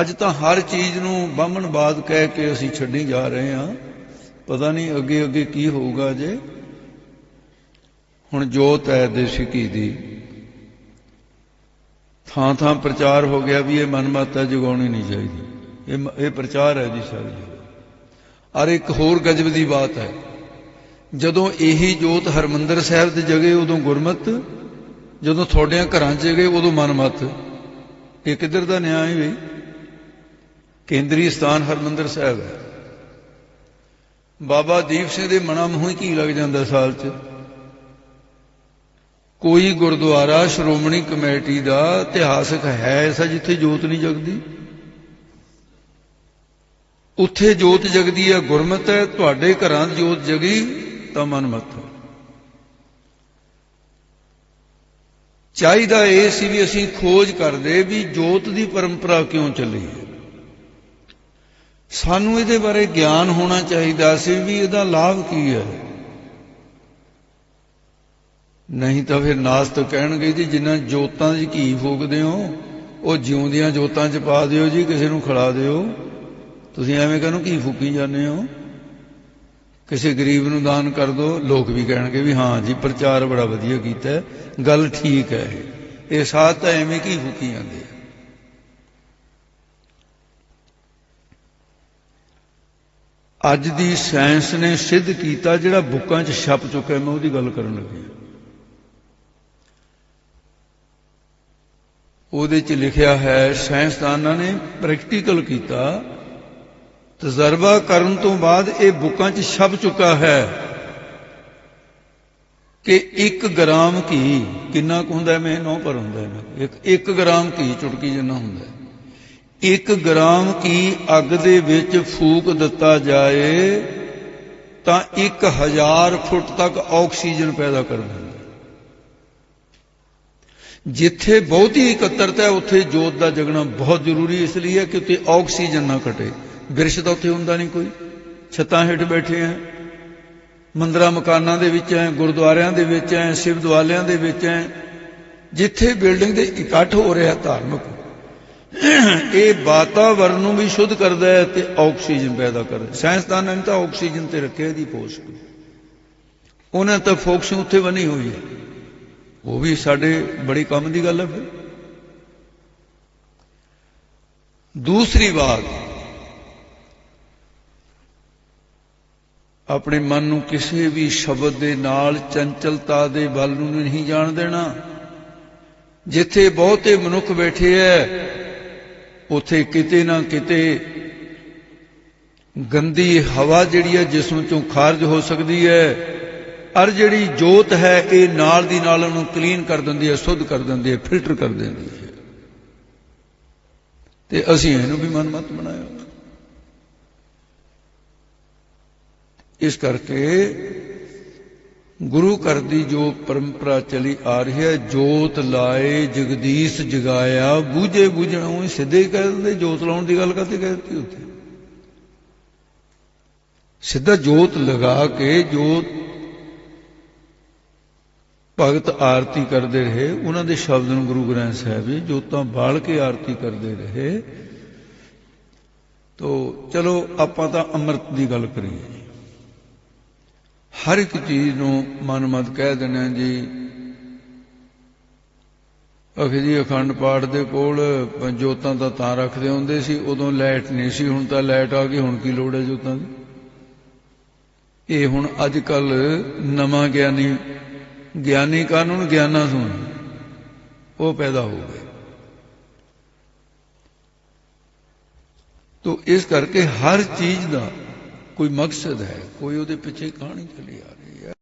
ਅੱਜ ਤਾਂ ਹਰ ਚੀਜ਼ ਨੂੰ ਬਾਹਮਣਵਾਦ ਕਹਿ ਕੇ ਅਸੀਂ ਛੱਡੀ ਜਾ ਰਹੇ ਹਾਂ। ਪਤਾ ਨਹੀਂ ਅੱਗੇ ਅੱਗੇ ਕੀ ਹੋਊਗਾ ਜੇ। ਹੁਣ ਜੋਤ ਹੈ ਦੇਸੀ ਘੀ ਦੀ। ਥਾਂ ਥਾਂ ਪ੍ਰਚਾਰ ਹੋ ਗਿਆ ਵੀ ਇਹ ਮਨਮਤਾ ਜਗਾਉਣੀ ਨਹੀਂ ਚਾਹੀਦੀ। ਇਹ ਮ- ਇਹ ਪ੍ਰਚਾਰ ਹੈ ਜੀ ਸਾਰੀ ਔਰ ਇੱਕ ਹੋਰ ਗਜਬ ਦੀ ਬਾਤ ਹੈ। ਜਦੋਂ ਇਹੀ ਜੋਤ ਹਰਮੰਦਰ ਸਾਹਿਬ ਦੇ ਜਗੇ ਉਦੋਂ ਗੁਰਮਤ, ਜਦੋਂ ਤੁਹਾਡਿਆਂ ਘਰਾਂ 'ਚ ਗਏ ਉਦੋਂ ਮਨਮਤ ਇਹ ਕਿੱਧਰ ਦਾ ਨਿਆਂ ਹੈ ਵੀ ਕੇਂਦਰੀ ਸਥਾਨ ਹਰਮੰਦਰ ਸਾਹਿਬ ਹੈ। ਬਾਬਾ ਦੀਪ ਸਿੰਘ ਦੇ ਮਨਾਂ ਮੂੰਹ ਹੀ ਕੀ ਲੱਗ ਜਾਂਦਾ ਸਾਲ 'ਚ। ਕੋਈ ਗੁਰਦੁਆਰਾ ਸ਼੍ਰੋਮਣੀ ਕਮੇਟੀ ਦਾ ਇਤਿਹਾਸਕ ਹੈ ਐਸਾ ਜਿੱਥੇ ਜੋਤ ਨਹੀਂ ਜਗਦੀ? ਉੱਥੇ ਜੋਤ ਜਗਦੀ ਹੈ, ਗੁਰਮਤ ਹੈ, ਤੁਹਾਡੇ ਘਰਾਂ 'ਚ ਜੋਤ ਜਗੀ ਤਾਂ ਮਨਮਤ ਹੈ। ਚਾਹੀਦਾ ਇਹ ਸੀ ਵੀ ਅਸੀਂ ਖੋਜ ਕਰਦੇ ਵੀ ਜੋਤ ਦੀ ਪਰੰਪਰਾ ਕਿਉਂ ਚੱਲੀ ਹੈ? ਸਾਨੂੰ ਇਹਦੇ ਬਾਰੇ ਗਿਆਨ ਹੋਣਾ ਚਾਹੀਦਾ ਸੀ ਵੀ ਇਹਦਾ ਲਾਭ ਕੀ ਹੈ? ਨਹੀਂ ਤਾਂ ਫਿਰ ਨਾਸਤਕ ਕਹਿਣਗੇ ਜੀ, ਜਿਨ੍ਹਾਂ ਜੋਤਾਂ 'ਚ ਘੀ ਫੂਕਦੇ ਹੋ, ਉਹ ਜਿਉਂਦੀਆਂ ਜੋਤਾਂ 'ਚ ਪਾ ਦਿਓ ਜੀ, ਕਿਸੇ ਨੂੰ ਖਿਲਾ ਦਿਓ। ਤੁਸੀਂ ਐਵੇਂ ਕਹਿੰਨੋ ਘੀ ਫੂਕੀ ਜਾਂਦੇ ਹੋ। ਕਿਸੇ ਗਰੀਬ ਨੂੰ ਦਾਨ ਕਰ ਦਿਓ ਲੋਕ ਵੀ ਕਹਿਣਗੇ ਵੀ ਹਾਂ ਜੀ, ਪ੍ਰਚਾਰ ਬੜਾ ਵਧੀਆ ਕੀਤਾ ਗੱਲ ਠੀਕ ਹੈ ਇਹ। ਇਹ ਸਾਥ ਤਾਂ ਐਵੇਂ ਘੀ ਫੂਕੀ ਜਾਂਦੇ ਆ। ਅੱਜ ਦੀ ਸਾਇੰਸ ਨੇ ਸਿੱਧ ਕੀਤਾ ਜਿਹੜਾ ਬੁੱਕਾਂ 'ਚ ਛਪ ਚੁੱਕਾ ਮੈਂ ਉਹਦੀ ਗੱਲ ਕਰਨ ਲੱਗਿਆ ਉਹਦੇ 'ਚ ਲਿਖਿਆ ਹੈ, ਸਾਇੰਸਦਾਨਾਂ ਨੇ ਪ੍ਰੈਕਟੀਕਲ ਕੀਤਾ। ਤਜਰਬਾ ਕਰਨ ਤੋਂ ਬਾਅਦ ਇਹ ਬੁੱਕਾਂ 'ਚ ਛਪ ਚੁੱਕਾ ਹੈ ਕਿ 1 ਗ੍ਰਾਮ ਘੀ ਕਿੰਨਾ ਕੁ ਹੁੰਦਾ ਮੈਂ ਨੌ ਪਰ ਹੁੰਦਾ ਮੈਂ ਨਾ। ਇੱਕ 1 ਗ੍ਰਾਮ ਘੀ ਚੁਟਕੀ ਜਿੰਨਾ ਹੁੰਦਾ ਇੱਕ ਗ੍ਰਾਮ ਕੀ ਅੱਗ ਦੇ ਵਿੱਚ ਫੂਕ ਦਿੱਤਾ ਜਾਏ, ਤਾਂ 1000 ਫੁੱਟ ਤੱਕ ਆਕਸੀਜਨ ਪੈਦਾ ਕਰ ਦਿੰਦਾ ਹੈ। ਜਿੱਥੇ ਬਹੁਤੀ ਇਕੱਤਰਤਾ ਹੈ, ਉੱਥੇ ਜੋਤ ਦਾ ਜਗਣਾ ਬਹੁਤ ਜ਼ਰੂਰੀ ਇਸ ਲਈ ਹੈ ਕਿ ਉੱਥੇ ਆਕਸੀਜਨ ਨਾ ਘਟੇ। ਬਿਰਸ਼ ਤਾਂ ਉੱਥੇ ਹੁੰਦਾ ਨਹੀਂ ਕੋਈ। ਛੱਤਾਂ ਹੇਠ ਬੈਠੇ ਆ ਮੰਦਰਾਂ, ਮਕਾਨਾਂ ਦੇ ਵਿੱਚ ਹੈ, ਗੁਰਦੁਆਰਿਆਂ ਦੇ ਵਿੱਚ ਹੈ, ਸ਼ਿਵ ਦੁਆਲਿਆਂ ਦੇ ਵਿੱਚ ਹੈ। ਜਿੱਥੇ ਬਿਲਡਿੰਗ ਦੇ ਇਕੱਠ ਹੋ ਰਿਹਾ ਧਾਰਮਿਕ ਇਹ ਵਾਤਾਵਰਣ ਨੂੰ ਵੀ ਸ਼ੁੱਧ ਕਰਦਾ ਹੈ ਤੇ ਆਕਸੀਜਨ ਪੈਦਾ ਕਰਦਾ ਹੈ। ਸਾਇੰਸਦਾਨਾਂ ਨੇ ਤਾਂ ਆਕਸੀਜਨ ਤੇ ਰੱਖਿਆ, ਇਹਦੀ ਪੋਸਟ ਉਹਨਾਂ ਤਾਂ ਫੋਕਸਿੰਗ ਉੱਥੇ ਬਣੀ ਹੋਈ ਹੈ। ਉਹ ਵੀ ਸਾਡੇ ਬੜੀ ਕੰਮ ਦੀ ਗੱਲ ਹੈ ਫਿਰ। ਦੂਸਰੀ ਬਾਤ, ਆਪਣੇ ਮਨ ਨੂੰ ਕਿਸੇ ਵੀ ਸ਼ਬਦ ਦੇ ਨਾਲ ਚੰਚਲਤਾ ਦੇ ਵੱਲ ਨੂੰ ਨਹੀਂ ਜਾਣ ਦੇਣਾ। ਜਿੱਥੇ ਬਹੁਤੇ ਮਨੁੱਖ ਬੈਠੇ ਐ ਉਥੇ ਕਿਤੇ ਨਾ ਕਿਤੇ ਗੰਦੀ ਹਵਾ ਜਿਹੜੀ ਹੈ ਜਿਸਮ ਚੋਂ ਖਾਰਜ ਹੋ ਸਕਦੀ ਹੈ ਅਰ ਜਿਹੜੀ ਜੋਤ ਹੈ, ਇਹ ਨਾਲ ਦੀ ਨਾਲ ਉਹਨੂੰ ਕਲੀਨ ਕਰ ਦਿੰਦੀ ਹੈ, ਸੁੱਧ ਕਰ ਦਿੰਦੀ ਹੈ, ਫਿਲਟਰ ਕਰ ਦਿੰਦੀ ਹੈ। ਤੇ ਅਸੀਂ ਇਹਨੂੰ ਵੀ ਮਨਮਤ ਬਣਾਇਆ। ਇਸ ਕਰਕੇ ਗੁਰੂ ਘਰ ਦੀ ਜੋ ਪਰੰਪਰਾ ਚਲੀ ਆ ਰਹੀ ਹੈ, ਜੋਤ ਲਾਏ, ਜਗਦੀਸ਼ ਜਗਾਇਆ, ਬੂਝੇ ਬੁਝਣਾ, ਉਹ ਸਿੱਧੇ ਹੀ ਕਹਿ ਦਿੰਦੇ, ਜੋਤ ਲਾਉਣ ਦੀ ਗੱਲ ਕਰਦੇ ਕਹਿ ਦਿੱਤੀ ਉੱਥੇ? ਸਿੱਧਾ ਜੋਤ ਲਗਾ ਕੇ, ਜੋਤ ਭਗਤ ਆਰਤੀ ਕਰਦੇ ਰਹੇ, ਉਹਨਾਂ ਦੇ ਸ਼ਬਦ ਨੂੰ ਗੁਰੂ ਗ੍ਰੰਥ ਸਾਹਿਬ ਜੀ ਜੋਤਾਂ ਬਾਲ ਕੇ ਆਰਤੀ ਕਰਦੇ ਰਹੇ। ਤੋ ਚਲੋ ਆਪਾਂ ਤਾਂ ਅੰਮ੍ਰਿਤ ਦੀ ਗੱਲ ਕਰੀਏ। ਹਰ ਇੱਕ ਚੀਜ਼ ਨੂੰ ਮਨਮਤ ਕਹਿ ਦਿੰਦੇ ਜੀ। ਅਖੇ ਜੀ ਅਖੰਡ ਪਾਠ ਦੇ ਕੋਲ ਜੋਤਾਂ ਦਾ ਤਾਂ ਰੱਖਦੇ ਹੁੰਦੇ ਸੀ, ਉਦੋਂ ਲਾਈਟ ਨਹੀਂ ਸੀ, ਹੁਣ ਤਾਂ ਲਾਈਟ ਆ ਗਈ, ਹੁਣ ਕੀ ਲੋੜ ਹੈ ਜੋਤਾਂ ਦੀ? ਇਹ ਹੁਣ ਅੱਜ ਕੱਲ ਨਵਾਂ ਗਿਆਨੀ ਗਿਆਨੀ ਕਾਨੂੰਨ ਗਿਆਨਾ ਸੁਣ ਉਹ ਪੈਦਾ ਹੋ ਗਏ। ਤੋ ਇਸ ਕਰਕੇ ਹਰ ਚੀਜ਼ ਦਾ ਕੋਈ ਮਕਸਦ ਹੈ ਕੋਈ ਉਹਦੇ ਪਿੱਛੇ ਕਹਾਣੀ ਚਲੀ ਆ ਰਹੀ ਹੈ।